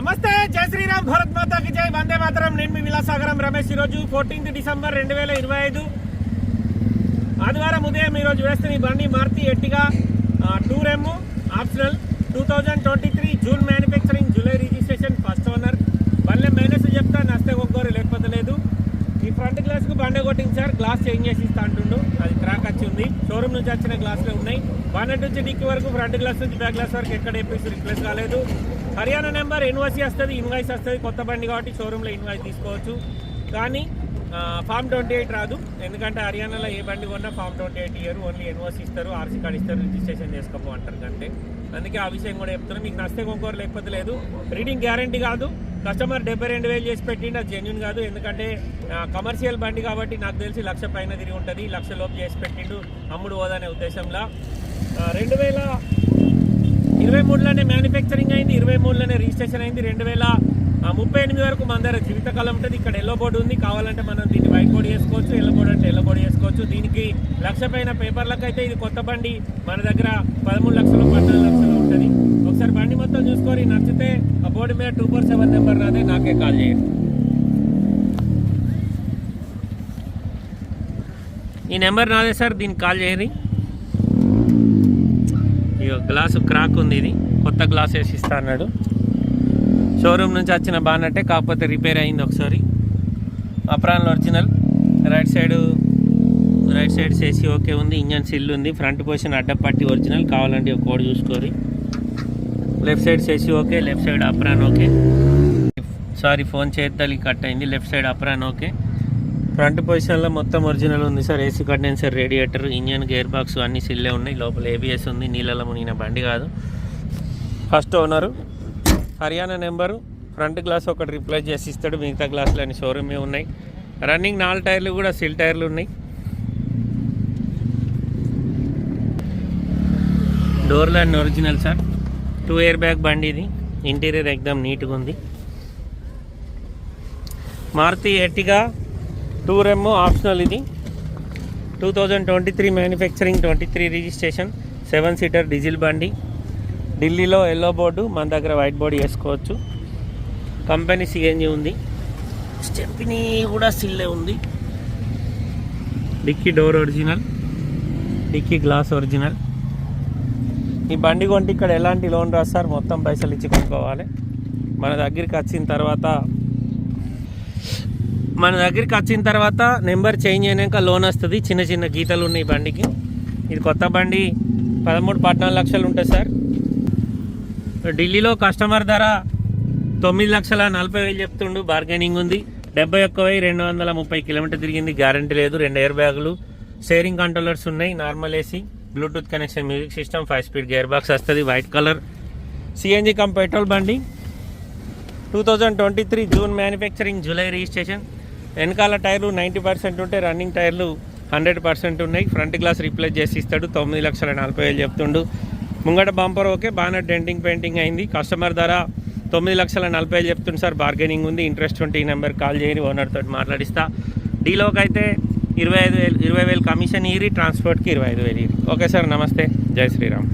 నమస్తే జై శ్రీరామ్ భరత్ మాతాకి జై. వందే మాతరం. నేను మీ విలాసాగరం రమేష్. ఈరోజు ఫోర్టీన్త్ డిసెంబర్ రెండు వేల ఇరవై ఐదు. ఆదివారం ఉదయం ఈరోజు వేస్తున్న ఈ బండి Maruti Ertiga tour M optional two thousand twenty three June manufacturing July registration first owner. బండి మైనస్ చెప్తా నస్తే ఒక్కోరు లేకపోతే లేదు. ఈ ఫ్రంట్ గ్లాస్కు బండే కొట్టించారు కొట్టింది సార్. గ్లాస్ చేంజ్ చేసి ఇస్తా అంటుండు. అది క్రాక్ వచ్చి ఉంది. షోరూమ్ నుంచి వచ్చిన గ్లాసులు ఉన్నాయి. బానెట్ నుంచి డిక్కి వరకు ఫ్రంట్ గ్లాస్ నుంచి బ్యాక్ గ్లాస్ వరకు ఎక్కడ ఎప్పేసి రిప్లేస్ కాలేదు. హర్యానా నెంబర్ ఇన్వాయిస్ వస్తుంది ఇన్వాయిస్ వస్తుంది కొత్త బండి కాబట్టి షోరూంలో ఇన్వాయిస్ తీసుకోవచ్చు. కానీ ఫామ్ ట్వంటీ ఎయిట్ రాదు. ఎందుకంటే హర్యానాలో ఏ బండి కొన్నా form twenty eight year only NOC ఇస్తారు. ఆర్సీ కార్డ్ ఇస్తారు. రిజిస్ట్రేషన్ చేసుకోపో అంటారు అంతే అందుకే ఆ విషయం కూడా చెప్తున్నాను మీకు నస్తే కొనుక్కోరు లేకపోతే లేదు. రీడింగ్ గ్యారంటీ కాదు. కస్టమర్ డెబ్బై రెండు వేలు చేసి పెట్టిండి. అది జెన్యున్ కాదు. ఎందుకంటే కమర్షియల్ బండి కాబట్టి నాకు తెలిసి లక్ష పైన తిరిగి ఉంటుంది. లక్ష లోపు చేసి పెట్టిండు. అమ్ముడు పోదనే ఉద్దేశంలో. రెండు వేల ఇరవై మూడులోనే మ్యానుఫ్యాక్చరింగ్ అయింది ఇరవై మూడులోనే రిజిస్ట్రేషన్ అయింది. రెండు వేల ఆ, ముప్పై ఎనిమిది వరకు మన దగ్గర జీవితకాలం ఉంటుంది. ఇక్కడ ఎల్లో బోర్డు ఉంది. కావాలంటే మనం దీన్ని వైట్ బోర్డు చేసుకోవచ్చు ఎల్లో బోర్డు అంటే ఎల్లో బోర్డు చేసుకోవచ్చు దీనికి లక్ష పైన పేపర్లకు అయితే ఇది కొత్త బండి. మన దగ్గర పదమూడు లక్షలు పద్నాలుగు లక్షలు ఉంటుంది. ఒకసారి బండి మొత్తం చూసుకొని నచ్చితే ఆ బోర్డు మీద టూ ఫోర్ సెవెన్ నెంబర్ రాదే నాకే కాల్ చేయండి. ఈ నెంబర్ నాదే సార్ దీనికి కాల్ చేయండి. గ్లాసు క్రాక్ ఉంది ఇది. కొత్త గ్లాస్ వేసి ఇస్తా అన్నాడు. షోరూమ్ నుంచి వచ్చిన బానట్టే కాకపోతే రిపేర్ అయింది ఒకసారి. Apron original. Right side right side చేసి ఓకే ఉంది. ఇంజన్ సిల్ ఉంది. ఫ్రంట్ పొజిషన్ అడ్డపట్టి ఒరిజినల్. కావాలంటే ఒక కోడ్ చూసుకోరి. లెఫ్ట్ సైడ్ చేసి okay left side apron okay. Sorry phone చేద్దలి cut అయింది. Left side apron okay. Front పొజిషన్లో మొత్తం ఒరిజినల్ ఉంది sir AC condenser radiator engine gear box అన్ని సిల్లే ఉన్నాయి. లోపల ఏబిఎస్ ఉంది నీళ్ళలో మునిగిన బండి కాదు. First owner Haryana number front glass ఒకటి రిప్లేస్ చేసి ఇస్తాడు. మిగతా గ్లాసులు అన్ని షోరూమే ఉన్నాయి. రన్నింగ్ నాలుగు టైర్లు కూడా సిల్ టైర్లు ఉన్నాయి. డోర్లు అన్ని original sir. Two air bag బండి ఇది. ఇంటీరియర్ ఎగ్దాం నీట్గా ఉంది. Maruti Ertiga tour M optional ఇది. Two thousand twenty three manufacturing twenty three registration seven seater diesel బండి. ఢిల్లీలో ఎల్లో బోర్డు మన దగ్గర వైట్ బోర్డు వేసుకోవచ్చు. కంపెనీ సిఎన్జి ఉంది. స్టెప్ని కూడా స్టిల్లే ఉంది. Dicky door original dicky glass original. ఈ బండి కొంటే ఇక్కడ ఎలాంటి లోన్ రాదు సార్ మొత్తం పైసలు ఇచ్చి కొనుక్కోవాలి. మన దగ్గరికి వచ్చిన తర్వాత మన దగ్గరికి వచ్చిన తర్వాత నెంబర్ చేంజ్ అయినాక లోన్ వస్తుంది. చిన్న చిన్న గీతలు ఉన్నాయి బండికి. ఇది కొత్త బండి. పదమూడు పద్నాలుగు లక్షలు ఉంటుంది సార్. ఢిల్లీలో కస్టమర్ ధర తొమ్మిది లక్షల నలభై వేలు చెప్తుండు. బార్గెనింగ్ ఉంది. డెబ్బై ఒక్క వెయ్యి రెండు వందల ముప్పై కిలోమీటర్ తిరిగింది. గ్యారంటీ లేదు. రెండు ఎయిర్ బ్యాగులు. షేరింగ్ కంట్రోలర్స్ ఉన్నాయి. Normal AC. Bluetooth connection music system five speed gear box వస్తుంది. White colour. CNG cum petrol బండి. Two thousand twenty three June manufacturing July registration. వెనకాల టైర్లు నైంటీ పర్సెంట్ ఉంటే రన్నింగ్ టైర్లు హండ్రెడ్ పర్సెంట్ ఉన్నాయి. Front glass replace చేసి ఇస్తాడు. తొమ్మిది లక్షల నలభై వేలు చెప్తుండు. ముంగట బంపర్ ఓకే బాగానే డెంటింగ్ పెయింటింగ్ అయింది. కస్టమర్ ధర తొమ్మిది లక్షల నలభై వేలు చెప్తుంది సార్. బార్గెనింగ్ ఉంది. ఇంట్రెస్ట్ ఉంటే ఈ నెంబర్ కాల్ చేయని ఓనర్తో మాట్లాడిస్తా. డీలోకి అయితే ఇరవై ఐదు వేలు ఇరవై వేలు కమిషన్ ఇరి ట్రాన్స్పోర్ట్కి ఇరవై ఐదు వేలు ఇరి. ఓకే సార్ నమస్తే. జై శ్రీరామ్.